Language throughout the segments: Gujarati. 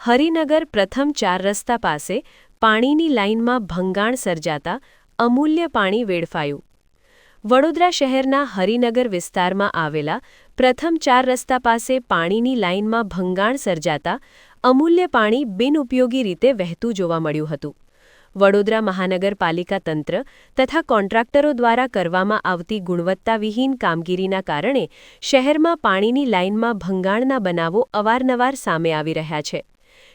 હરિનગર પ્રથમ ચાર રસ્તા પાસે પાણીની લાઇનમાં ભંગાણ સર્જાતા અમૂલ્ય પાણી વેડફાયું. વડોદરા શહેરના હરિનગર વિસ્તારમાં આવેલા પ્રથમ ચાર રસ્તા પાસે પાણીની લાઇનમાં ભંગાણ સર્જાતા અમૂલ્ય પાણી બિનઉપયોગી રીતે વહેતું જોવા મળ્યું હતું. વડોદરા મહાનગરપાલિકા તંત્ર તથા કોન્ટ્રાક્ટરો દ્વારા કરવામાં આવતી ગુણવત્તાવિહીન કામગીરીના કારણે શહેરમાં પાણીની લાઇનમાં ભંગાણના બનાવો અવારનવાર સામે આવી રહ્યા છે.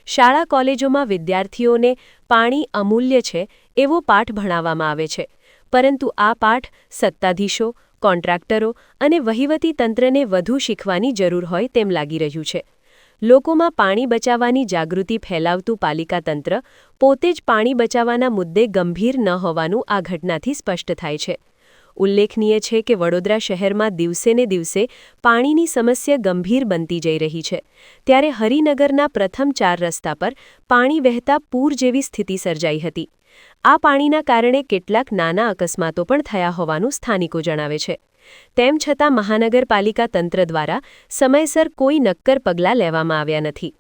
શાળા કોલેજોમાં વિદ્યાર્થીઓને પાણી અમૂલ્ય છે એવો પાઠ ભણાવવામાં આવે છે. પરંતુ આ પાઠ સત્તાધીશો, કોન્ટ્રાક્ટરો અને વહીવટી તંત્રને વધુ શીખવાની જરૂર હોય તેમ લાગી રહ્યું છે. લોકોમાં પાણી બચાવવાની જાગૃતિ ફેલાવતું પાલિકા તંત્ર પોતે જ પાણી બચાવવાના મુદ્દે ગંભીર ન હોવાનું આ ઘટનાથી સ્પષ્ટ થાય છે. ઉલ્લેખનીય છે કે વડોદરા શહેરમાં દિવસેને દિવસે પાણીની સમસ્યા ગંભીર બનતી જઈ રહી છે. ત્યારે હરિનગરના પ્રથમ ચાર રસ્તા પર પાણી વહેતા પૂર જેવી સ્થિતિ સર્જાઈ હતી. આ પાણીના કારણે કેટલાક નાના અકસ્માતો પણ થયા હોવાનું સ્થાનિકો જણાવે છે. તેમ છતાં મહાનગરપાલિકા તંત્ર દ્વારા સમયસર કોઈ નક્કર પગલાં લેવામાં આવ્યા નથી.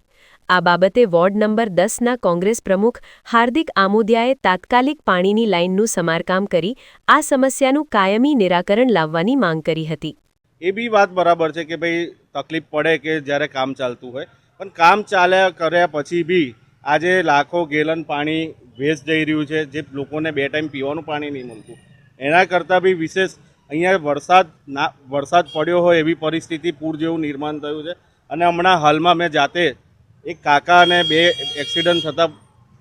આ બાબતે વોર્ડ નંબર દસના કોંગ્રેસ પ્રમુખ હાર્દિક આમોદિયાએ તાત્કાલિક પાણીની લાઇનનું સમારકામ કરી આ સમસ્યાનું કાયમી નિરાકરણ લાવવાની માંગ કરી હતી. એ બી વાત બરાબર છે કે ભાઈ તકલીફ પડે કે જ્યારે કામ ચાલતું હોય. પણ કામ ચાલ્યા કર્યા પછી બી આજે લાખો ગેલન પાણી વેસ્ટ જઈ રહ્યું છે. જે લોકોને બે ટાઈમ પીવાનું પાણી નહીં મળતું. એના કરતાં બી વિશેષ અહીંયા વરસાદ ના, વરસાદ પડ્યો હોય એવી પરિસ્થિતિ પૂર જેવું નિર્માણ થયું છે. અને હમણાં હાલમાં મેં જાતે એક કાકા અને બે એક્સિડન્ટ થતાં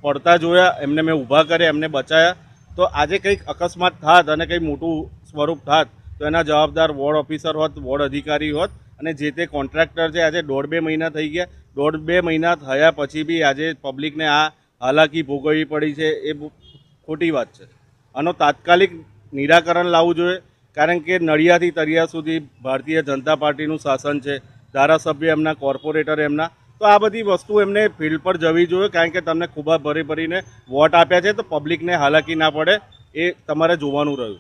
પડતા જોયા, એમને મેં ઊભા કર્યા, એમને બચાયા. તો આજે કંઈક અકસ્માત થાત અને કંઈ મોટું સ્વરૂપ થાત, તો એના જવાબદાર વોર્ડ ઓફિસર હોત, વોર્ડ અધિકારી હોત અને જે તે કોન્ટ્રાક્ટર છે, આજે દોઢ બે મહિના થઈ ગયા. દોઢ બે મહિના થયા પછી બી આજે પબ્લિકને આ હાલાકી ભોગવવી પડી છે, એ ખોટી વાત છે. આનો તાત્કાલિક નિરાકરણ લાવવું જોઈએ. કારણ કે નડિયાથી તરિયા સુધી ભારતીય જનતા પાર્ટીનું શાસન છે, ધારાસભ્ય એમના, કોર્પોરેટર એમના, તો આ બધી વસ્તુ એમને ફિલ્ડ પર જવી જોઈએ, કારણ કે તમને ખૂબ ભરી ભરીને વોટ આપ્યા છે, તો પબ્લિકને હાલાકી ના પડે, એ તમારે જોવાનું રહ્યું.